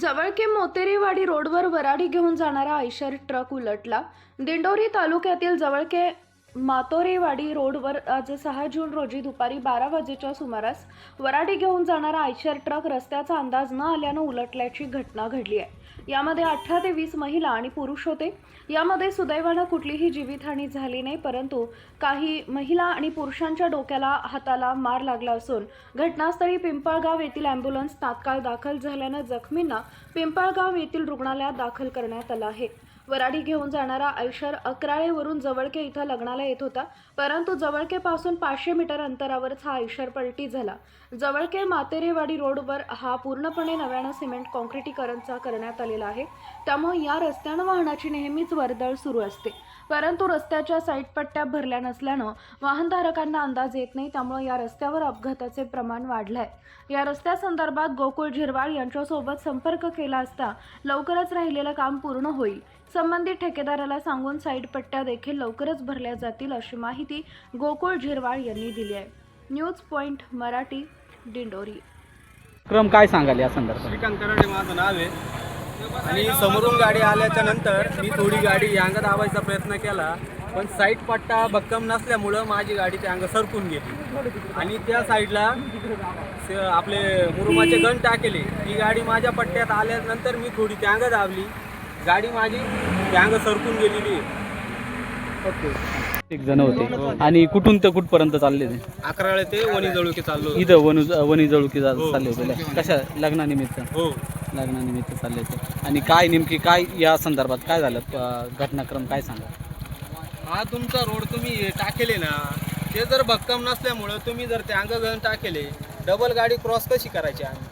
जवळके मोतेरीवाडी रोडवर वराडी घेऊन जाणारा आयशर ट्रक उलटला. दिंडोरी तालुक्यातील जवळके मातोरेवाडी रोडवर आज सहा जून रोजी दुपारी बारा वाजेच्या सुमारास वराडी घेऊन जाणारा आयशर ट्रक रस्त्याचा अंदाज न आल्यानं उलटल्याची घटना घडली आहे. यामध्ये अठरा ते वीस महिला आणि पुरुष होते. यामध्ये सुदैवानं कुठलीही जीवितहानी झाली नाही परंतु काही महिला आणि पुरुषांच्या डोक्याला हाताला मार लागला असून घटनास्थळी पिंपळगाव येथील अँब्युलन्स तात्काळ दाखल झाल्यानं जखमींना पिंपळगाव येथील रुग्णालयात दाखल करण्यात आलं आहे. वराडी घेऊन जाणारा आयशर अकराळेवरून जवळके इथं लग्नाला येत होता. परंतु जवळकेपासून पाचशे मीटर अंतरावरच हा ऐशर पलटी झाला. जवळके मातेरेवाडी रोडवर हा पूर्णपणे नव्यानं सिमेंट कॉन्क्रिटीकरणचा करण्यात आलेला आहे. त्यामुळे या रस्त्यानं वाहनाची नेहमीच वर्दळ सुरू असते. परंतु रस्त्याच्या साईडपट्ट्या भरल्या नसल्यानं वाहनधारकांना अंदाज येत नाही त्यामुळे या रस्त्यावर अपघाताचे प्रमाण वाढलं आहे या रस्त्यासंदर्भात गोकुळ झिरवाळ यांच्यासोबत संपर्क केला असता लवकरच राहिलेलं काम पूर्ण होईल. संबंधित ठेकेदाराला सांगून साईड पट्ट्या देखील लवकरच भरल्या जातील अशी माहिती गोकुळ झिरवाळ यांनी दिली आहे. News point Marathi Dindori. क्रम काय सांगाल या संदर्भात? श्रीकांत कराडे माझं नाव आहे. आणि समोरून गाडी आल्याच्यानंतर मी थोडी गाडी अंग दाबायचा प्रयत्न केला पण साईड पट्टा भक्कम नसल्यामुळं माझी गाडी त्या अंग सरकून गेली. आणि त्या साईडला आपले मुरुमाचे गण टाकेले. ती गाडी माझ्या पट्ट्यात आल्यानंतर मी थोडी त्या अंग दाबली. गाडी माझी अंग सरकून गेलेली एक जण होते. आणि कुठून ते कुठपर्यंत चालले ते? अकराळे ते वणी जळुकी चाललो. इथं वनु वणी जळुकी जा- हो. चालले होते कशा? लग्नानिमित्त? हो. लग्नानिमित्त चालले होते. आणि काय नेमकी काय या संदर्भात काय झालं? अं, घटनाक्रम काय सांगा? हा तुमचा रोड तुम्ही हे टाकेले ना ते जर भक्कम नसल्यामुळं तुम्ही जर ते अंग घेऊन टाकेले डबल गाडी क्रॉस कशी करायची आम्ही?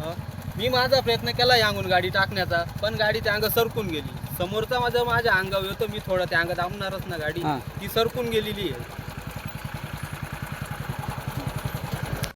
हं? मी माझा प्रयत्न केला यांगून गाडी टाकण्याचा पण गाडी त्या अंग सरकून गेली. समोरचा माझा माझ्या अंगावर येतो मी थोडं त्या अंगात दाबणारच ना गाडी. हां. ती सरकून गेलेली आहे.